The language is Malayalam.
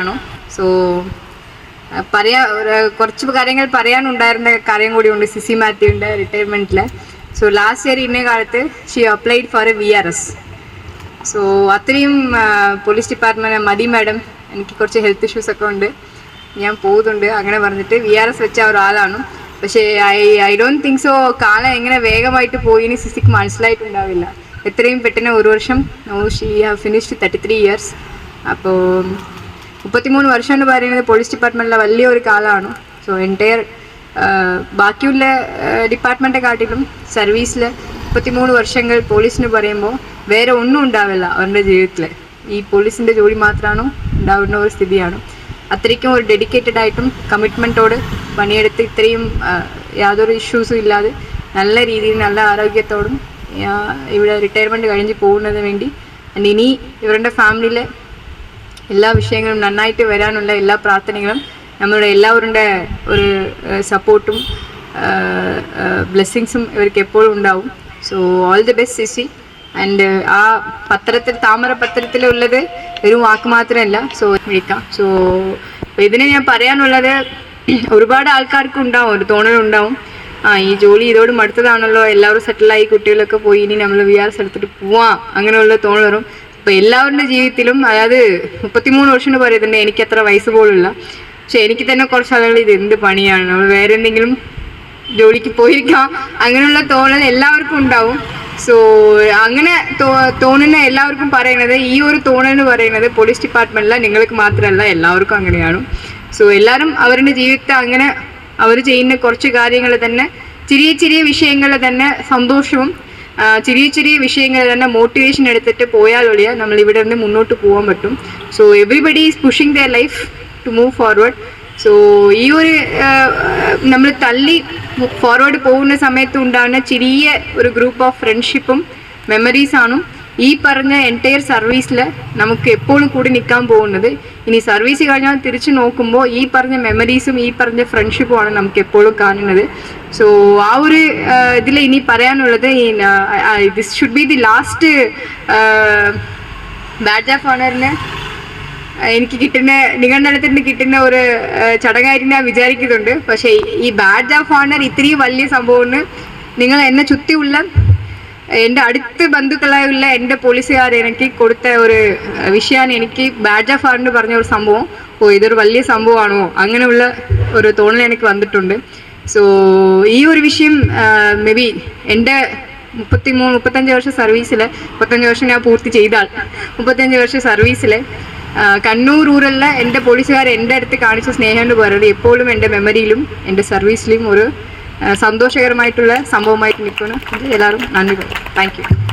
സപ്പോർട്ടാണ് സോ പറയാ കുറച്ച് കാര്യങ്ങൾ പറയാനുണ്ടായിരുന്ന കാര്യം കൂടിയുണ്ട് സിസി മാത്യുവിന്റെ റിട്ടയർമെന്റിൽ സോ ലാസ്റ്റ് ഇയർ ഇന്നേ കാലത്ത് she applied for A V R S so അത്രയും പോലീസ് ഡിപ്പാർട്ട്മെന്റ് മതി മാഡം എനിക്ക് കുറച്ച് ഹെൽത്ത് ഇഷ്യൂസ് ഒക്കെ ഉണ്ട്. ഞാൻ പോകുന്നുണ്ട് അങ്ങനെ പറഞ്ഞിട്ട് വി ആർ എസ് വെച്ച ഒരാളാണ് പക്ഷേ I I don't think so കാലം എങ്ങനെ വേഗമായിട്ട് പോയിന്ന് സിസിക്ക് മനസ്സിലായിട്ടുണ്ടാവില്ല. എത്രയും പെട്ടെന്ന് ഒരു വർഷം she have finished thirty three years അപ്പോൾ മുപ്പത്തിമൂന്ന് വർഷം എന്ന് പറയുന്നത് പോലീസ് ഡിപ്പാർട്ട്മെന്റിലെ വലിയൊരു കാലമാണ് സോ എന്റയർ ബാക്കിയുള്ള ഡിപ്പാർട്ട്മെന്റെ കാട്ടിലും സർവീസിൽ മുപ്പത്തിമൂന്ന് വർഷങ്ങൾ പോലീസിന് പറയുമ്പോൾ വേറെ ഒന്നും ഉണ്ടാവില്ല അവരുടെ ജീവിതത്തിൽ ഈ പോലീസിന്റെ ജോലി മാത്രമാണോ ഉണ്ടാവുന്ന ഒരു സ്ഥിതിയാണ്. അത്രയ്ക്കും ഒരു ഡെഡിക്കേറ്റഡ് ആയിട്ടും കമ്മിറ്റ്മെന്റോട് പണിയെടുത്ത് ഇത്രയും യാതൊരു ഇഷ്യൂസും ഇല്ലാതെ നല്ല രീതിയിൽ നല്ല ആരോഗ്യത്തോടും ഇവിടെ റിട്ടയർമെന്റ് കഴിഞ്ഞ് പോകുന്നതിന് വേണ്ടി. ഇനി ഇവരുടെ ഫാമിലിയിലെ എല്ലാ വിഷയങ്ങളും നന്നായിട്ട് വരാനുള്ള എല്ലാ പ്രാർത്ഥനകളും നമ്മളുടെ എല്ലാവരുടെ ഒരു സപ്പോർട്ടും ബ്ലെസ്സിങ്സും ഇവർക്ക് എപ്പോഴും ഉണ്ടാവും. So all the best CC. And ആ പത്രത്തിൽ താമര പത്രത്തിലുള്ളത് ഒരു വാക്ക് മാത്രമല്ല. സോ വിളിക്കാം. സോ ഇതിന് ഞാൻ പറയാനുള്ളത് ഒരുപാട് ആൾക്കാർക്ക് ഉണ്ടാവും ഒരു തോന്നലുണ്ടാവും ആ ഈ ജോലി ഇതോട് മടുത്തതാണല്ലോ എല്ലാവരും സെറ്റിലായി കുട്ടികളൊക്കെ പോയി ഇനി നമ്മൾ വി ആർ സ്ഥലത്തോട്ട് പോവാം. അങ്ങനെയുള്ള തോന്നൽ വരും അപ്പോൾ എല്ലാവരുടെ ജീവിതത്തിലും അതായത് മുപ്പത്തിമൂന്ന് വർഷം പറയുന്നുണ്ട് എനിക്ക് അത്ര വയസ്സ് പോലുമില്ല. പക്ഷെ എനിക്ക് തന്നെ കുറച്ച് ആളുകൾ ഇത് എന്ത് പണിയാണ്. നമ്മൾ വേറെ എന്തെങ്കിലും ജോലിക്ക് പോയിരിക്കാം. അങ്ങനെയുള്ള തോന്നൽ എല്ലാവർക്കും ഉണ്ടാവും. സോ അങ്ങനെ തോന്നുന്ന എല്ലാവർക്കും പറയുന്നത് ഈ ഒരു തോന്നൽ പറയുന്നത് പോലീസ് ഡിപ്പാർട്ട്മെന്റിലെ നിങ്ങൾക്ക് മാത്രമല്ല എല്ലാവർക്കും അങ്ങനെയാണ്. സോ എല്ലാവരും അവരുടെ ജീവിതത്തെ അങ്ങനെ അവർ ചെയ്യുന്ന കുറച്ച് കാര്യങ്ങൾ തന്നെ ചെറിയ ചെറിയ വിഷയങ്ങൾ തന്നെ സന്തോഷവും ചെറിയ ചെറിയ വിഷയങ്ങൾ തന്നെ മോട്ടിവേഷൻ എടുത്തിട്ട് പോയാൽ ഒഴിയ നമ്മൾ ഇവിടെ നിന്ന് മുന്നോട്ട് പോകാൻ പറ്റും. So everybody is pushing the life to move forward so ഈ ഒരു നമ്മൾ തള്ളി ഫോർവേഡ് പോകുന്ന സമയത്ത് ഉണ്ടാകുന്ന ചെറിയ ഒരു ഗ്രൂപ്പ് ഓഫ് ഫ്രണ്ട്ഷിപ്പും മെമ്മറീസാണ് ഈ പറഞ്ഞ എന്റയർ സർവീസിൽ നമുക്ക് എപ്പോഴും കൂടി നിൽക്കാൻ പോകുന്നത്. ഇനി സർവീസ് കഴിഞ്ഞാൽ തിരിച്ചു നോക്കുമ്പോൾ ഈ പറഞ്ഞ മെമ്മറീസും ഈ പറഞ്ഞ ഫ്രണ്ട്ഷിപ്പുമാണ് നമുക്ക് എപ്പോഴും കാണുന്നത്. സോ ആ ഒരു ഇതിൽ ഇനി പറയാനുള്ളത് this should be the last badge of ഓണറിന് എനിക്ക് കിട്ടുന്ന നിങ്ങളുടെ അടുത്ത് കിട്ടുന്ന ഒരു ചടങ്ങായിട്ട് ഞാൻ വിചാരിക്കുന്നുണ്ട്. പക്ഷേ ഈ ബാഡ്ജ് ഓഫ് ഓണർ ഇത്രയും വലിയ സംഭവമാണ്. നിങ്ങൾ എന്നെ ചുറ്റിയുള്ള എന്റെ അടുത്ത ബന്ധുക്കളായുള്ള എന്റെ പോലീസുകാർ എനിക്ക് കൊടുത്ത ഒരു വിഷയമാണ് എനിക്ക് ബാഡ്ജ് ഓണർ പറഞ്ഞ ഒരു സംഭവം. ഓ ഇതൊരു വലിയ സംഭവമാണോ? അങ്ങനെയുള്ള ഒരു തോന്നൽ എനിക്ക് വന്നിട്ടുണ്ട്. സോ ഈ ഒരു വിഷയം മേ ബി എന്റെ മുപ്പത്തി മൂന്ന് മുപ്പത്തഞ്ച് വർഷം സർവീസിൽ മുപ്പത്തഞ്ച് വർഷം ഞാൻ പൂർത്തി ചെയ്താൽ മുപ്പത്തഞ്ച് വർഷം സർവീസിൽ കണ്ണൂർ റൂറലിലെ എന്റെ പോലീസുകാർ എന്റെ അടുത്ത് കാണിച്ച സ്നേഹം എന്ന് പറയുന്നത് എപ്പോഴും എന്റെ മെമ്മറിയിലും എന്റെ സർവീസിലും ഒരു സന്തോഷകരമായിട്ടുള്ള സംഭവമായിട്ട് നിൽക്കുന്നു. എല്ലാവരും നന്ദി. പറയും താങ്ക്